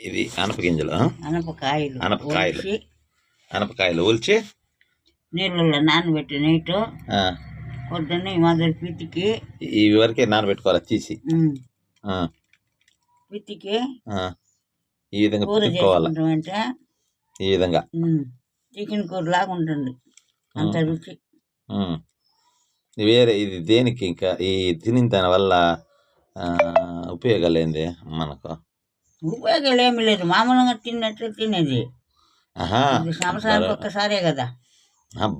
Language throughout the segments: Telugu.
ఇది అనప గింజలు అనపకాయలు అనపకాయలు. అనపకాయలు ఒలిచి నీళ్ళల్లో నానబెట్టి నైట్ పొద్దున్నే ఈ మాదిరి పితికి ఈ వరకే నానబెట్టుకోవాలి తీసి. పితికి. ఈ విధంగా చేసుకుంటామంటే ఈ విధంగా. చికెన్ కూర లాగా ఉంటుంది. అంత రుచి. వేరే ఇది దేనికి ఇంకా ఈ తినిన దాని వల్ల ఆ, ఉపయోగాలు ఏంది మనకు? ఉపయోగాలు ఏమీ లేదు. మామూలుగా తిన్నట్లు తినేది. ఇది సంవత్సరానికి ఒక్కసారే కదా.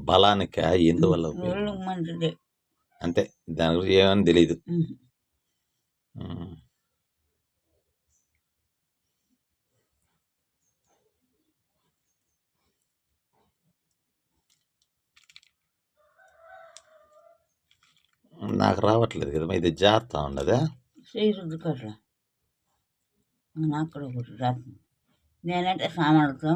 బలానిక ఎందువల్ల ఉపయోగం? మంచిది. అంతే దాని గురించి ఏమని తెలియదు. ఉమ్. నాకు రావట్లేదు కదా ఇది జాగ్రత్త ఉండదా? చేయి రుద్దుకోట్లా నాకు ఒకటి రాదు నేనంటే సామాన్లతో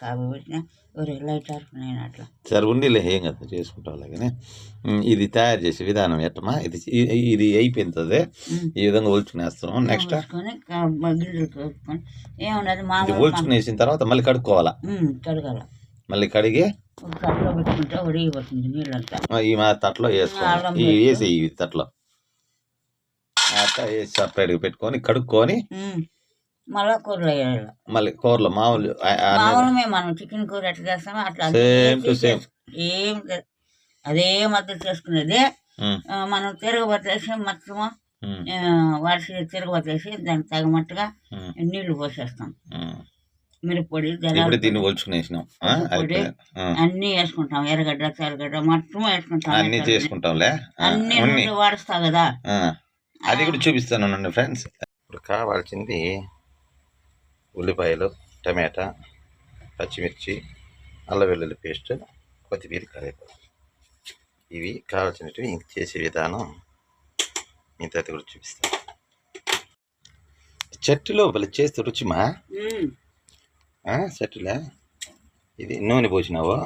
కాపీ పెట్టిన ఎవరు లైట్ నేను అట్లా. సరే ఉండిలే ఏం కదా చేసుకుంటాం కానీ ఇది తయారు చేసే విధానం ఎట్టమా ఇది ఇది అయిపోతుంది ఉమ్. ఈ విధంగా ఒలుచుకునేస్తాం. నెక్స్ట్? గిన్నెలు కలుపుకొని ఏమున్నది ఇది మామూలు ఒలుచుకునేసిన తర్వాత మళ్ళీ కడుక్కోవాలా? కడగాల. మళ్ళీ కడిగి? ఒక కట్లో పెట్టుకుంటే ఉడిగిపోతుంది నీళ్ళంతా. ఈ మా తట్లో వేసుకోవాలి. ఈ వేసి. ఈ తట్లో. అట్లా వేసి సపరేట్గా పెట్టుకొని కడుక్కొని. మళ్ళా కూరలు వేయాలి. మళ్ళీ కూరలో మామూలు ఆ- మామూలుమే మనం చికెన్ కూర ఎట్లా చేస్తామో అట్లా to చేసి- same. ఏం అదే మద్దతు చేసుకునేది ఆ, మనం తిరగబట్టేసి మొత్తము ఆ, వాడిసి తిరగబట్టేసి దానికి తగినట్టుగా ఉమ్, నీళ్ళు పోసేస్తాం. ధనియాల దీన్ని పొడి. ఆ, అన్నీ వేసుకుంటాం. ఎర్రగడ్డ తెల్లగడ్డ మొత్తం వేసుకుంటాం. అన్ని. చేసుకుంటాంలే? అన్ని వాడుస్తా కదా. అది కూడా చూపిస్తాను ఫ్రెండ్స్ ఇప్పుడు కావాల్సింది ఉల్లిపాయలు టమాటా పచ్చిమిర్చి అల్లం వెల్లుల్లి పేస్ట్ కొత్తిమీర కరివేపాకు. ఇవి కావాల్సినవి ఇంక చేసే విధానం మిగతా కూడా చూపిస్తాను చెట్టులో భలే చేస్తే రుచిమా? చెట్టులే? ఇది నూనె పోసినావు?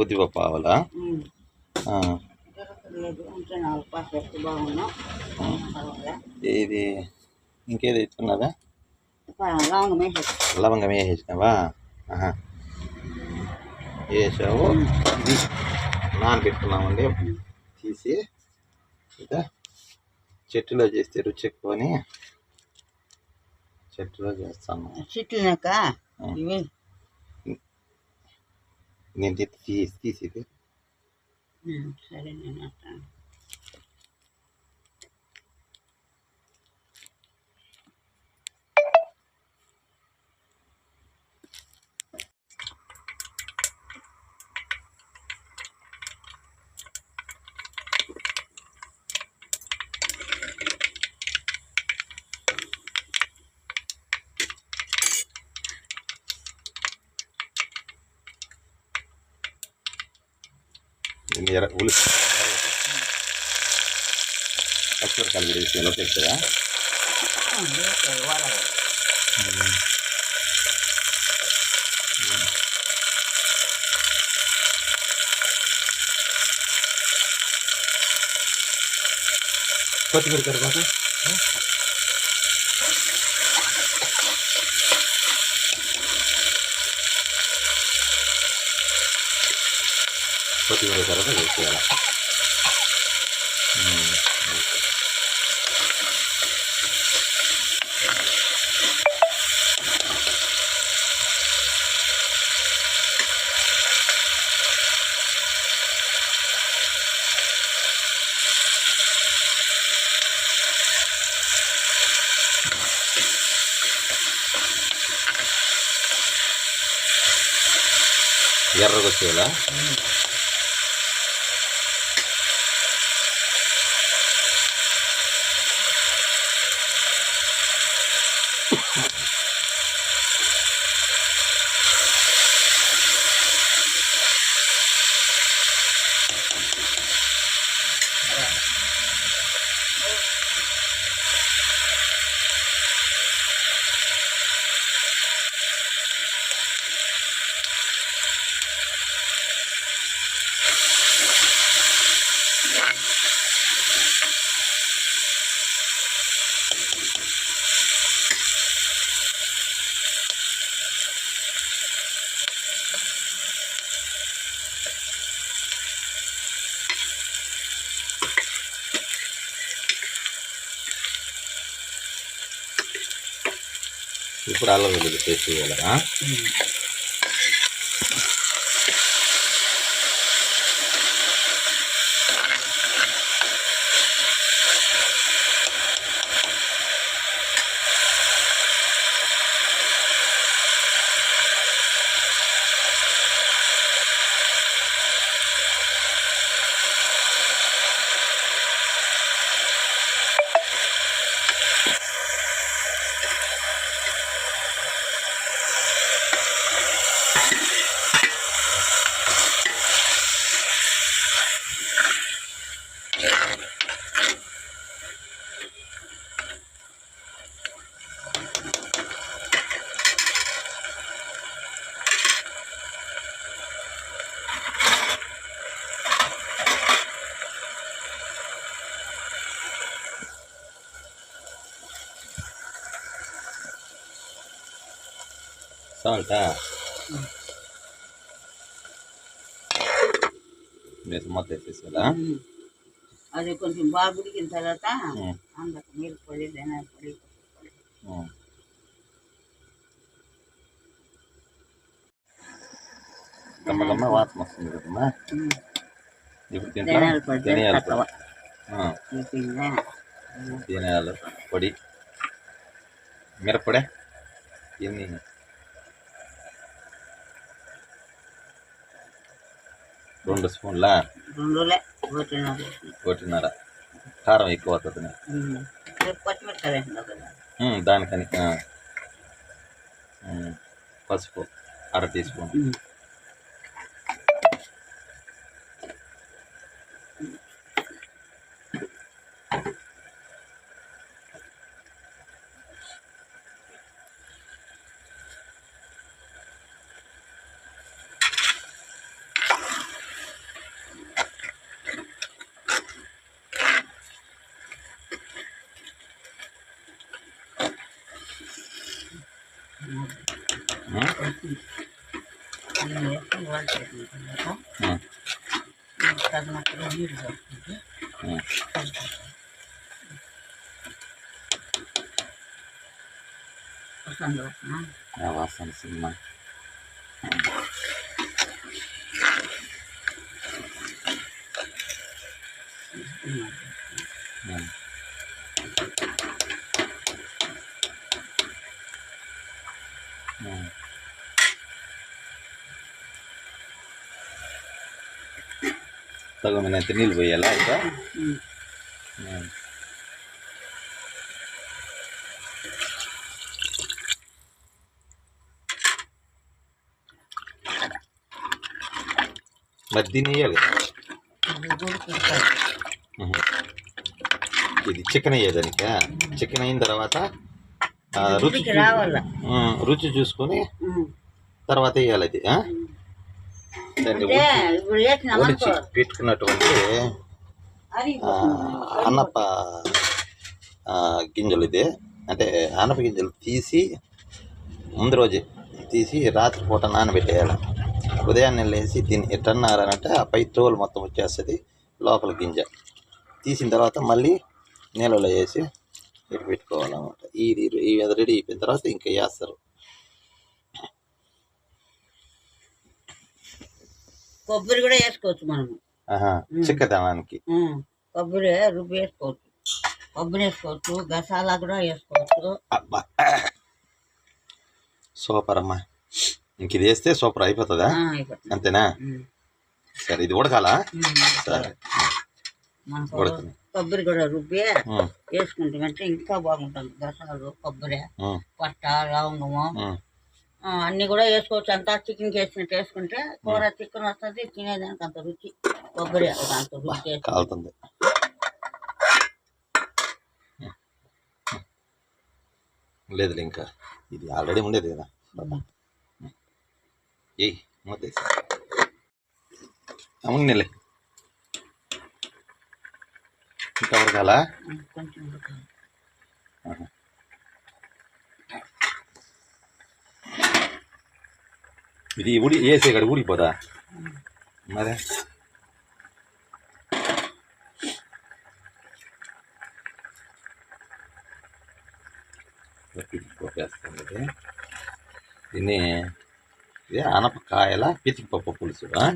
ఉద్దిపప్పు ఆవలా. ఇది ఇంకేది ఇస్తున్నదా లవంగం వేసేసి లవంగం వేసేసినావా. వేసావు ఇది నానబెట్టుకున్నామండి తీసి ఇదా చెట్టులో చేస్తే రుచి ఎక్కువ అని చెట్టులో చేస్తాను ఇవి నేను తీసి తీసి సరే నేను అట్లా దీన్ని ఎర్ర ఉల్లి పచ్చిమిరకాయలు కూడా వేసి ఎలా పెడతాయా కొత్తిమీర కరివేపాకు కొత్తిమీర కరివేపాకు ఇప్పుడు అల్లం వెల్లుల్లి పేస్ట్ ఆ? సాల్టా మీరు మొత్తం వేసేసారా ఉమ్. అది కొంచెం బాగా ఉడికిన తర్వాత ఉమ్. అందుకు మీరు పొడి ధనియాల పొడి పొడి. ఉమ్. గమ్మ గమ్మ వాసన వస్తుంది కదమ్మా ఉమ్. ఇప్పుడు దీంట్లో ధనియాల పొడి ధనియాల తక్కువ పొడి ఆ, అయిపోయిందా రెండు స్పూన్ల? ఒకటిన్నర. కారం ఎక్కువ అవుతుంది. దానికని పసుపు అర టీ స్పూన్. ఉమ్. ఉమ్, నేను వేసుకుని వాళ్ళు చేసిన తర్వాత ఉమ్, తగినట్టుగా నీళ్ళు పోసుకుంటే ఉమ్. వస్తుంది వస్తున్నా ఆ వాసన సినిమా ఉమ్. ఉమ్. ఎంత నీళ్ళు పోయాలా. మరి దీన్ని వేయాలి అది ఉడికించాలి. ఉహు. ఇది చికెన్ అయ్యేదానిక చికెన్ అయిన తర్వాత రుచి రుచి చూసుకొని. తర్వాత వేయాలి అది ఆ? దాన్ని అంటే ఇప్పుడు వేసినాం ఒడిచి పెట్టుకున్నటువంటి అన్నప ఆ, గింజలు ఇది. అంటే అనప గింజలు తీసి ముందు రోజే తీసి రాత్రి పూట నానబెట్టేయాలి. ఉదయాన్నే లేసి దీన్ని ఎట్టన్నారనంటే ఆ పై తోలు మొత్తం వచ్చేస్తుంది లోపల గింజ. తీసిన తర్వాత మళ్ళీ నీళ్ళలో వేసి ఇటు పెట్టుకోవాలన్నమాట. ఇది ఇది అది రెడీ అయిపోయిన తర్వాత ఇంకా వేస్తారు. కొబ్బరి కూడా వేసుకోవచ్చు మనము. చిక్కదనానికి. కొబ్బరి రుబ్బి వేసుకోవచ్చు. కొబ్బరి వేసుకోవచ్చు గసాలా కూడా వేసుకోవచ్చు. అబ్బా. సూపర్ అమ్మా. ఇంక ఇది వేస్తే సూపర్ అయిపోతుందా? అంతేనా. సరే ఇది ఉడకాలా. సరే. ఉడకని కొబ్బరి కూడా రుబ్బి వేసుకుంటామంటే ఇంకా బాగుంటుంది. గసాలు కొబ్బరి పట్ట లవంగము. అన్ని కూడా వేసుకోవచ్చు. అంతా చికెన్ వేసినట్టు వేసుకుంటే కూర చికెన్ వస్తుంది తినేదానికి అంత రుచి కొబ్బరి అంత రుచి కాలుతుంది. లేదు ఇంకా. ఇది ఆల్రెడీ ఉండేది కదా. ఏయ్ మూతేసి అవునులే ఇంకా ఉడకాలా కొంచెం ఉడకాలి. ఇది ఊడి వేసే ఇక్కడ ఊడిపోదా? మరే? పితికిపప్పు దీన్ని ఇది ఆనపకాయల పితికిపప్పు పులుసు ఆ?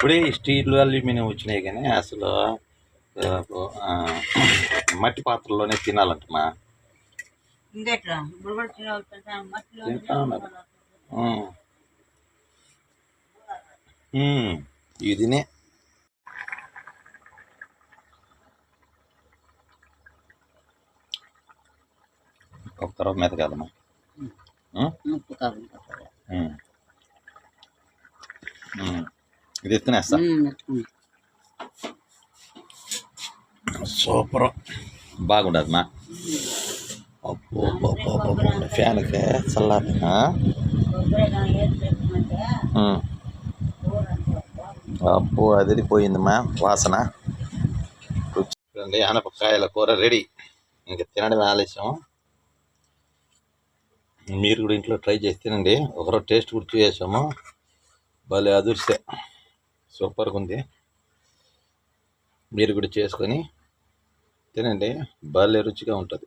ఇప్పుడే స్టీల్ అల్యూమినియం వచ్చినాయి కానీ అసలు మట్టి పాత్రలోనే తినాలంటమా తింటా ఉన్నారు. ఇదినే ఒక్కరో మీద కదమ్మా. ఉప్పు. ఉమ్. ఇది ఎత్తునేస్తా. సూపర్ బాగుండదు మా అబ్బో. ఫ్యాన్కి చల్లారి అబ్బో అదిరిపోయింది మా వాసన రుచి ఆనపకాయల కూర రెడీ ఇంకా తినడం ఆలస్యం మీరు కూడా ఇంట్లో ట్రై చేసి తినండి ఒకరోజు టేస్ట్ కూడా చూసాము భలే అదుర్సే సూపర్గా ఉంది మీరు కూడా చేసుకొని తినండి. భలే రుచిగా ఉంటుంది.